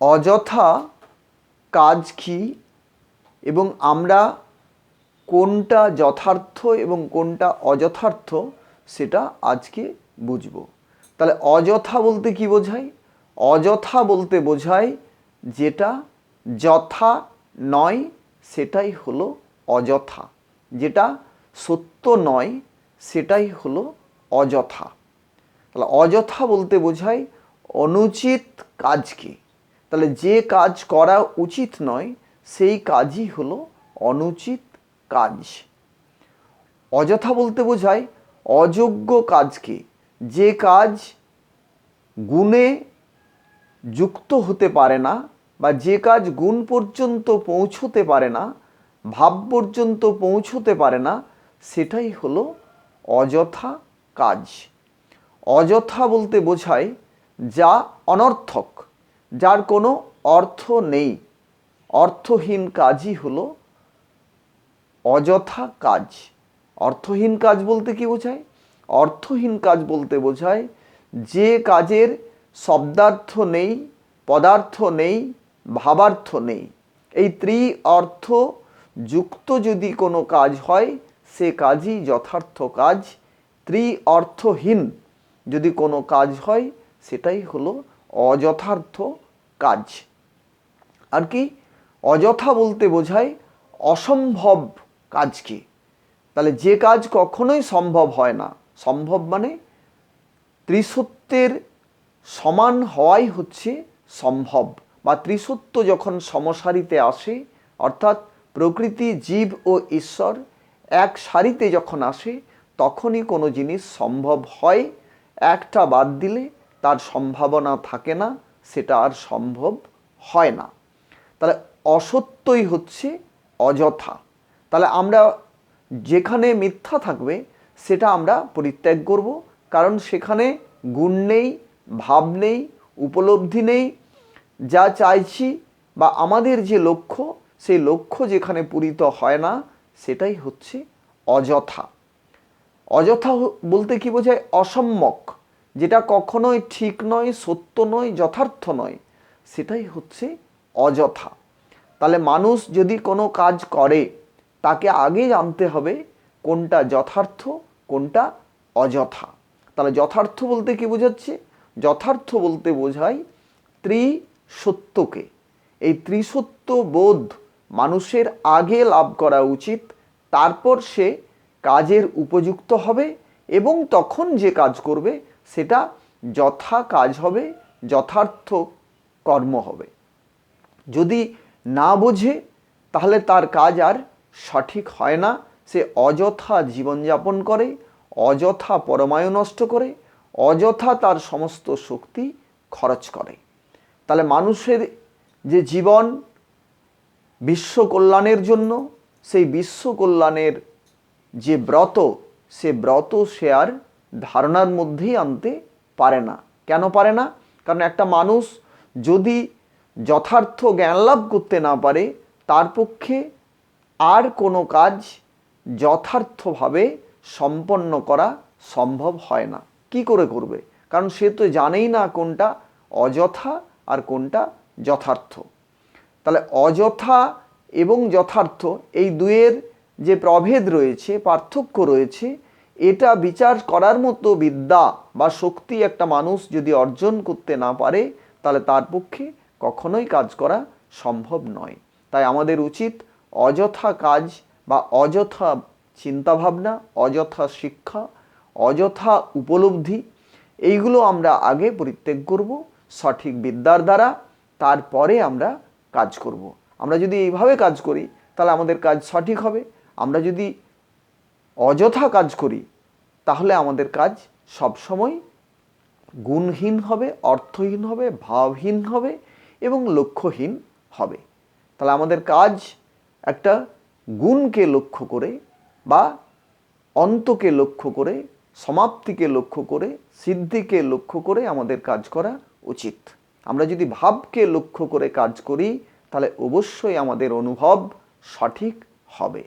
অযথা কাজ কি এবং আমরা কোনটা যথার্থ এবং কোনটা অযথার্থ সেটা আজকে বুঝব। তাহলে অযথা বলতে কি বোঝায়? অযথা বলতে বোঝায় যেটা যথা নয় সেটাই হলো অযথা। যেটা সত্য নয় সেটাই হলো অযথা। তাহলে অযথা বলতে বোঝায় অনুচিত কাজকে। তাহলে যে কাজ করা উচিত নয়, সেই কাজই হলো অনুচিত কাজ। অযথা বলতে বোঝায়, অযোগ্য কাজকে যে কাজ গুণে যুক্ত হতে পারে না বা যে কাজ গুণ পর্যন্ত পৌঁছতে পারে না, ভাব পর্যন্ত পৌঁছতে পারে না, সেটাই হলো অযথা কাজ। অযথা বলতে বোঝায় যা অনর্থক। যার কোনো অর্থ নেই। অর্থহীন কাজই হলো অযথা কাজ। অর্থহীন কাজ বলতে কি বোঝায়? অর্থহীন কাজ বলতে বোঝায় যে কাজের শব্দার্থ নেই, পদার্থ নেই, ভাবার্থ নেই। এই ত্রি অর্থ যুক্ত যদি কোনো কাজ হয়, সে কাজই যথার্থ কাজ। ত্রি অর্থহীন যদি কোনো কাজ হয়, সেটাই হলো অযথার্থ কাজ। আর কি? অযথা বলতে বোঝায় অসম্ভব কাজকে। তাহলে যে কাজ কখনোই সম্ভব হয় না। সম্ভব মানে ত্রিসত্যের সমান হওয়াই হচ্ছে সম্ভব। বা ত্রিসত্য যখন সমসারিতে আসে, অর্থাৎ প্রকৃতি, জীব ও ঈশ্বর এক সারিতে যখন আসে, তখনই কোনো জিনিস সম্ভব হয়। একটা বাদ দিলে তার সম্ভাবনা থাকে না। সেটা আর সম্ভব হয় না। তাহলে অসত্যই হচ্ছে অযথা। তাহলে আমরা যেখানে মিথ্যা থাকবে, সেটা আমরা পরিত্যাগ করব। কারণ সেখানে গুণ নেই, ভাব নেই, উপলব্ধি নেই। যা চাইছি বা আমাদের যে লক্ষ্য, সেই লক্ষ্য যেখানে পূরিত হয় না, সেটাই হচ্ছে অযথা। অযথা বলতে কি বোঝায়? অসম্যক যেটা কখনোই ঠিক নয়, সত্য নয়, যথার্থ নয়, সেটাই হচ্ছে অযথা। তাহলে মানুষ যদি কোনো কাজ করে, তাকে আগে জানতে হবে কোনটা যথার্থ, কোনটা অযথা। তাহলে যথার্থ বলতে কি বোঝাচ্ছে? যথার্থ বলতে বোঝায় ত্রিসত্যকে। এই ত্রিসত্য বোধ মানুষের আগে লাভ করা উচিত, তারপর সে কাজের উপযুক্ত হবে এবং তখন যে কাজ করবে সেটা যথা কাজ হবে, যথার্থ কর্ম হবে। যদি না বোঝে, তাহলে তার কাজ আর সঠিক হয় না। সে অযথা জীবনযাপন করে, অযথা পরমায়ু নষ্ট করে, অযথা তার সমস্ত শক্তি খরচ করে। তাহলে মানুষের যে জীবন বিশ্ব কল্যাণের জন্য, সেই বিশ্ব কল্যাণের যে ব্রত, সে ব্রত সে আর ধারণার মধ্যেই আনতে পারে না। কেন পারে না? কারণ একটা মানুষ যদি যথার্থ জ্ঞান লাভ করতে না পারে, তার পক্ষে আর কোনো কাজ যথার্থভাবে সম্পন্ন করা সম্ভব হয় না। কি করে করবে? কারণ সে তো জানেই না কোনটা অযথা আর কোনটা যথার্থ। তাহলে অযথা এবং যথার্থ এই দুয়ের যে প্রভেদ রয়েছে, পার্থক্য রয়েছে এটা বিচার করার মতো বিদ্যা বা শক্তি একটা মানুষ যদি অর্জন করতে না পারে, তাহলে তার পক্ষে কখনোই কাজ করা সম্ভব নয় তাই আমাদের উচিত অযথা কাজ বা অযথা চিন্তাভাবনা, অযথা শিক্ষা, অযথা উপলব্ধি, এইগুলো আমরা আগে পরিত্যাগ করব, সঠিক বিদ্যার দ্বারা, তারপরে আমরা কাজ করব। আমরা যদি এইভাবে কাজ করি, তাহলে আমাদের কাজ সঠিক হবে আমরা যদি অযথা কাজ করি, তাহলে আমাদের কাজ সবসময় গুণহীন হবে, অর্থহীন হবে, ভাবহীন হবে এবং লক্ষ্যহীন হবে। তাহলে আমাদের কাজ একটা গুণকে লক্ষ্য করে বা অন্তকে লক্ষ্য করে, সমাপ্তিকে লক্ষ্য করে, সিদ্ধিকে লক্ষ্য করে আমাদের কাজ করা উচিত। আমরা যদি ভাবকে লক্ষ্য করে কাজ করি, তাহলে অবশ্যই আমাদের অনুভব সঠিক হবে।